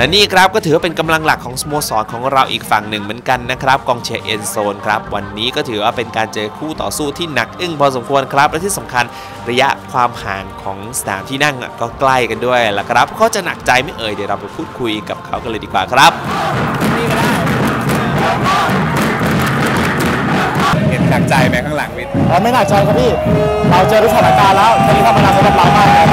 และนี่ครับก็ถือว่าเป็นกำลังหลักของสโมสรของเราอีกฝั่งหนึ่งเหมือนกันนะครับกองเชียร์เอ็นโซนครับวันนี้ก็ถือว่าเป็นการเจอคู่ต่อสู้ที่หนักอึ้งพอสมควรครับ และที่สำคัญระยะความห่างของสนามที่นั่งก็ใกล้กันด้วยละครับเขาจะหนักใจไม่เอ่ยเดี๋ยวเราไปพูดคุยกับเขากันเลยดีกว่าครับ เห็นหนักใจไหมข้างหลังวิทย์เราไม่หนักใจครับพี่ เราเจอทุกสถานการณ์แล้วตอนนี้ธรรมดาสำหรับเรามากครับ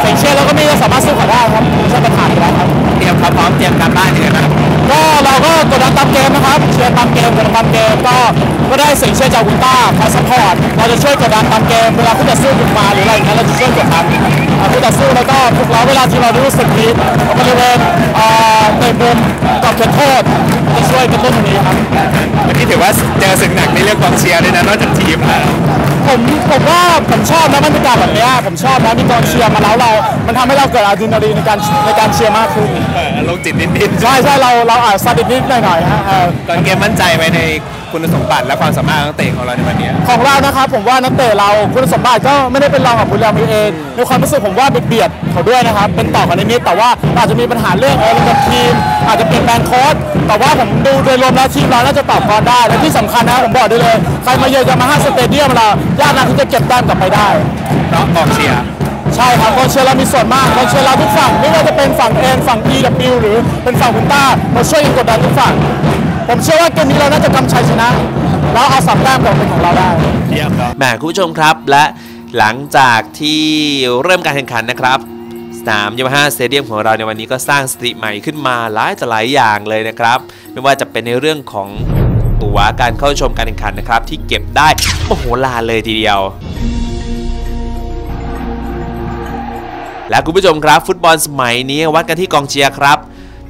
เสียงเชียร์เราก็มีเราสามารถสู้เขาได้ครับไม่ใช่ปัญหาอยู่แล้วครับเตรียมความพร้อมเตรียมการบ้านยังไงบ้างก็เราก็กดดันตามเกมนะครับเชียร์ตามเกมกดดันตามเกมก็ก็ได้เสียงเชียร์จากอุลตร้าคอยซัพพอร์ตเราจะช่วยกดดันตามเกมเวลาคู่ต่อสู้บุกมาหรืออะไรอย่างเงี้ยเราจะช่วยกดดันอ่าคู่ต่อสู้แล้วก็พวกเราเวลาที่เรารู้สึกดีบริเวณเอ่อในมุม กรอบเขตโทษจะช่วยกระตุ้นตรงนี้ครับวันนี้ถือว่าเจอศึกหนักในเรื่องกองเชียร์ด้วยนะนอกจากทีมแล้วผมผมว่าผมชอบนะบรรยากาศแบบเนี้ยผมชอบนะมีกองเชียร์มาแล้วเรา มันทำให้เราเกิดอะดรีนาลีนในการในการเชียร์มากขึ้นเออลงจิตนิดๆใช่ใช่เราเราอาจซาดิสนิดหน่อยๆฮะเออก่อนเกมมั่นใจไหมใน คุณสมบัติและความสามารถของนักเตะของเราในวันนี้ ของเรานะครับผมว่านักเตะเราคุณสมบัติก็ไม่ได้เป็นรองกับบุรีรัมย์เองในความรู้สึกผมว่าเบียดเบียดเขาด้วยนะครับเป็นต่อกันนิดๆแต่ว่าอาจจะมีปัญหาเรื่องเออกับทีม อาจจะเปลี่ยนแปลงโค้ชแต่ว่าผมดูโดยรวมแล้วทีมเราน่าจะตอบก่อนได้และที่สำคัญนะผมบอกได้เลยใครมาเยือนยามาฮ่าสเตเดียมเรายากนะที่จะเก็บแต้มกลับไปได้เพราะกองเชียร์ใช่ครับกองเชียร์เรามีส่วนมากกองเชียร์เราทุกฝั่งไม่ว่าจะเป็นฝั่งเอ็นฝั่ง E W หรือเป็นฝั่งคุณต้าเราช่วยกันกดดันทุกฝั่ง ผมเชื่อว่าเกมนี้เราน่าจะกำชัยชนะ แล้วเอาสามแต้มกลับเป็นของเราได้เยี่ยมครับแหมคุณผู้ชมครับและหลังจากที่เริ่มการแข่งขันนะครับสนามยามาฮ่าสเตเดียมของเราในวันนี้ก็สร้างสถิติใหม่ขึ้นมาหลายต่อหลายอย่างเลยนะครับ ไม่ว่าจะเป็นในเรื่องของตั๋วการเข้าชมการแข่งขันนะครับ ที่เก็บได้โอ้โหลานเลยทีเดียว และคุณผู้ชมครับ ฟุตบอลสมัยนี้วัดกันที่กองเชียร์ครับ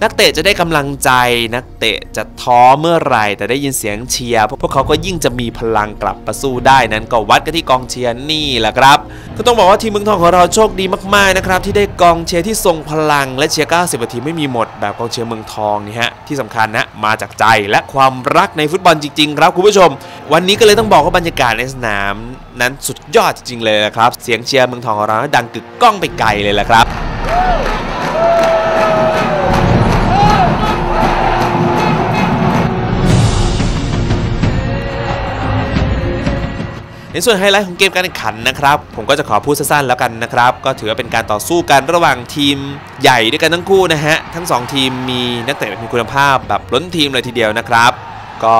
นักเตะจะได้กำลังใจนักเตะจะท้อเมื่อไหร่ แต่ได้ยินเสียงเชียร์พวกเขาก็ยิ่งจะมีพลังกลับมาสู้ได้นั้นก็วัดกันที่กองเชียร์นี่แหละครับ ก็ต้องบอกว่าทีมเมืองทองของเราโชคดีมากๆนะครับที่ได้กองเชียร์ที่ทรงพลังและเชียร์ 90 นาทีไม่มีหมดแบบกองเชียร์เมืองทองนี่ฮะที่สำคัญนะมาจากใจและความรักในฟุตบอลจริงๆครับคุณผู้ชม วันนี้ก็เลยต้องบอกว่าบรรยากาศในสนาม นั้นสุดยอดจริงๆเลยนะครับเสียงเชียร์เมืองทองของเราดังกึกก้องไปไกลเลยแหละครับ ในส่วนไฮไลท์ของเกมการแข่งขันนะครับ ผมก็จะขอพูดสั้นๆแล้วกันนะครับ ก็ถือว่าเป็นการต่อสู้กันระหว่างทีมใหญ่ด้วยกันทั้งคู่นะฮะ ทั้ง 2 ทีมมีนักเตะมีคุณภาพแบบล้นทีมเลยทีเดียวนะครับ ก็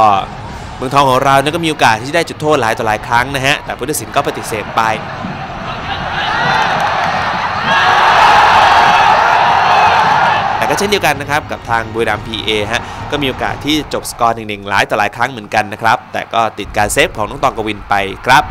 เมืองทองของเราเนี่ยก็มีโอกาสที่ได้จุดโทษหลายต่อหลายครั้งนะฮะ แต่ผู้ตัดสินก็ปฏิเสธไป เช่นเดียวกันนะครับกับทางบุรีรัมย์ PA ฮะก็มีโอกาสที่จบสกอร์หนึ่งๆหลายต่อหลายครั้งเหมือนกันนะครับแต่ก็ติดการเซฟของน้องตองกวินไปครับ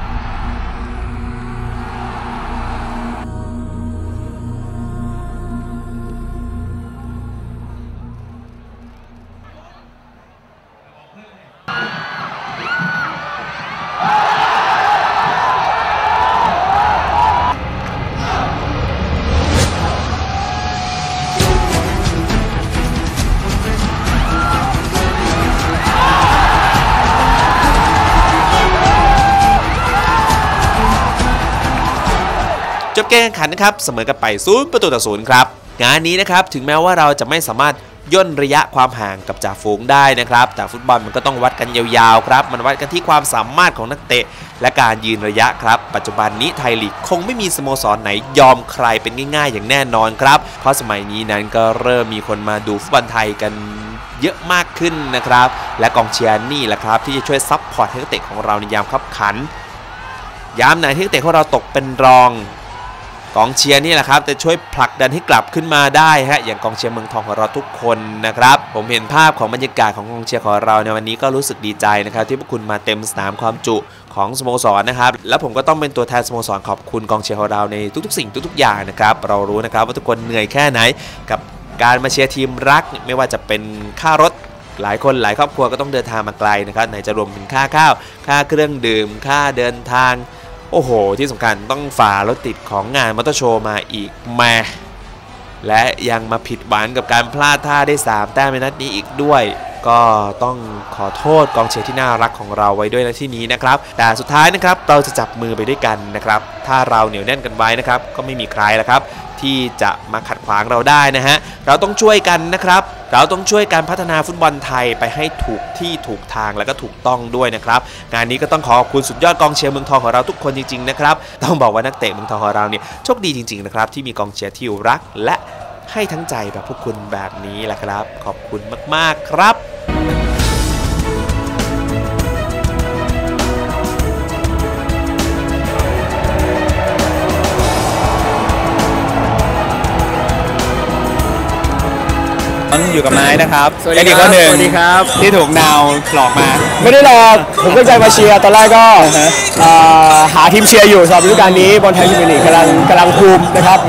บเกมแข่งขันนะครับเสมอกันไปศูนย์ประตูต่อศูนย์ครับงานนี้นะครับถึงแม้ว่าเราจะไม่สามารถย่นระยะความห่างกับจ่าฝูงได้นะครับ แต่ฟุตบอลมันก็ต้องวัดกันยาวๆครับ มันวัดกันที่ความสามารถของนักเตะ และการยืนระยะครับ ปัจจุบันนี้ไทยลีกคงไม่มีสโมสรไหนยอมใครเป็นง่าย ๆ อย่างแน่นอนครับ เพราะสมัยนี้นั้นก็เริ่มมีคนมาดูฟุตบอลไทยกันเยอะมากขึ้นนะครับ และกองเชียร์นี่แหละครับ ที่จะช่วยซัพพอร์ตให้นักเตะของเราในยามขับขัน ยามไหนที่นักเตะของเราตกเป็นรอง กองเชียร์นี่แหละครับจะช่วยผลักดันให้กลับขึ้นมาได้ฮะอย่างกองเชียร์เมืองทองของเราทุกคนนะครับ ผมเห็นภาพของบรรยากาศของกองเชียร์ของเราในวันนี้ก็รู้สึกดีใจนะครับ ที่พวกคุณมาเต็มสนามความจุของสโมสรนะครับ และผมก็ต้องเป็นตัวแทนสโมสรขอบคุณกองเชียร์ของเราในทุกๆ สิ่งทุกๆอย่างนะครับ เรารู้นะครับว่าทุกคนเหนื่อยแค่ไหนกับการมาเชียร์ทีมรัก ไม่ว่าจะเป็นค่ารถหลายคนหลายครอบครัวก็ต้องเดินทางมาไกลนะครับไหนจะรวมถึงค่าข้าว ค่าเครื่องดื่ม ค่าเดินทาง โอ้โห ที่สำคัญต้องฝ่ารถติดของงานมอเตอร์โชว์มาอีกแม่และยังมาผิดหวังกับการพลาดท่าได้ 3 แต้มในนัดนี้อีกด้วย ก็ต้องขอโทษกองเชียร์ที่น่ารักของเราไว้ด้วยในที่นี้นะครับ แต่สุดท้ายนะครับเราจะจับมือไปด้วยกันนะครับ ถ้าเราเหนียวแน่นกันไว้นะครับ ก็ไม่มีใครแล้วครับ ที่จะมาขัด ขวางเราได้นะฮะ เราต้องช่วยกันนะครับ เราต้องช่วยการพัฒนาฟุตบอลไทยไปให้ถูกที่ถูกทางและก็ถูกต้องด้วยนะครับ งานนี้ก็ต้องขอขอบคุณสุดยอดกองเชียร์เมืองทองของเราทุกคนจริงๆนะครับ ต้องบอกว่านักเตะเมืองทองของเราเนี่ยโชคดีจริงๆนะครับที่มีกองเชียร์ที่รักและให้ทั้งใจแบบพวกคุณแบบนี้แหละครับ ขอบคุณมากๆครับ นอยู่กับไม้นะครับสวัสดีเด็กครับคนหนึ่งสวัสดีครับ ที่ถูกนาวหลอกมา ไม่ได้รอผมตั้งใจมาเชียร์ตอนแรกก็เอ่อหาทีมเชียร์อยู่สำหรับฤดูกาลนี้บอลไทยพรีเมียร์ลีกกำลังกำลังภูมินะครับ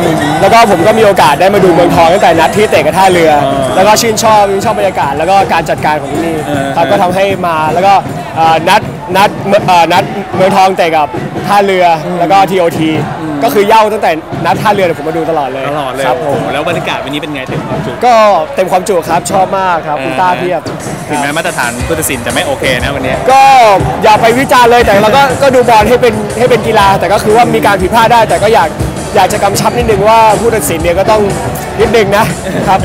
แล้วก็ผมก็มีโอกาสได้มาดูเมืองทองตั้งแต่นัดที่เตะกับท่าเรือ แล้วก็ชื่นชอบชื่นชอบบรรยากาศแล้วก็การจัดการของที่นี่ครับก็ทำให้มาแล้วก็เอ่อนัด นัดเอ่อนัดเมืองทองเตะกับท่าเรือแล้วก็ TOT ก็คือเย่าตั้งแต่นัดท่าเรือเนี่ยผมมาดูตลอดเลยตลอดเลยครับผมโอ้โหแล้วบรรยากาศวันนี้เป็นไงเต็มความจุก็เต็มความจุครับชอบมากครับคุณต้าเพียบถึงแม้มาตรฐานผู้ตัดสินจะไม่โอเคนะวันนี้ ก็อย่าไปวิจารณ์เลยแต่เราก็ก็ดูบอลให้เป็นให้เป็นกีฬา แต่ก็คือว่ามีการผิดพลาดได้ แต่ก็อยากอยากจะกำชับนิดนึงว่าผู้ตัดสินเนี่ยก็ต้องนิดนึงนะครับ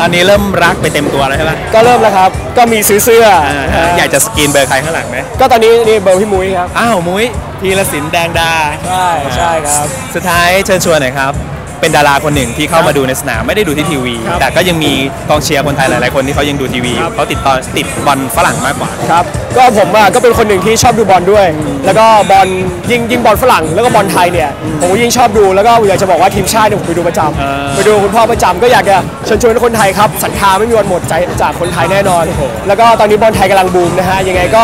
ตอนนี้เริ่มรักไปเต็มตัวแล้วใช่ไหมก็เริ่มแล้วครับ ก็มีซื้อเสื้ออ่าฮะอยากจะสกรีนเบอร์ใครข้างหลังไหมก็ตอนนี้นี่เบอร์พี่มุ้ยครับ อ้าว มุ้ยธีรศิลป์แดงดา ใช่ใช่ครับ สุดท้ายเชิญชวนหน่อยครับ เป็นดาราคนหนึ่งที่เข้ามาดูในสนามไม่ได้ดูที่ทีวีครับแต่ก็ยังมีกองเชียร์คนไทยหลาย ๆ คนที่เขายังดูทีวีอยู่เขาติดต่อติดบอลฝรั่งมากกว่าครับ ก็ผมอะก็เป็นคนหนึ่งที่ชอบดูบอลด้วย แล้วก็บอลยิงยิงบอลฝรั่งแล้วก็บอลไทยเนี่ยผมก็ยิ่งชอบดูแล้วก็อยากจะบอกว่าทีมชาติเนี่ยผมไปดูประจอ่าำไปดูคุณพ่อประจำก็อยากจะเชิญชวนคนไทยครับศรัทธาไม่มีวันหมดใจจากคนไทยแน่นอน แล้วก็ตอนนี้บอลไทยกำลังบูมนะฮะยังไงก็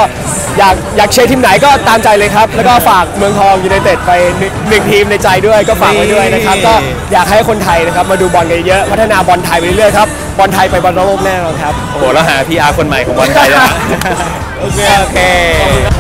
อยากอยากเชียร์ทีมไหนก็ตามใจเลยครับ แล้วก็ฝากเมืองทองยูไนเต็ดไปหนึ่งหนึ่งทีมในใจด้วยก็ฝากไว้ด้วยนะครับก็อยากให้คนไทยนะครับมาดูบอลกันเยอะพัฒนาบอลไทยไปเรื่อยๆครับบอลไทยไปบอลโลกแน่นอนครับโอ้โหแล้วหาพีอาร์คนใหม่ของบอลไทยแล้ว Okay. okay.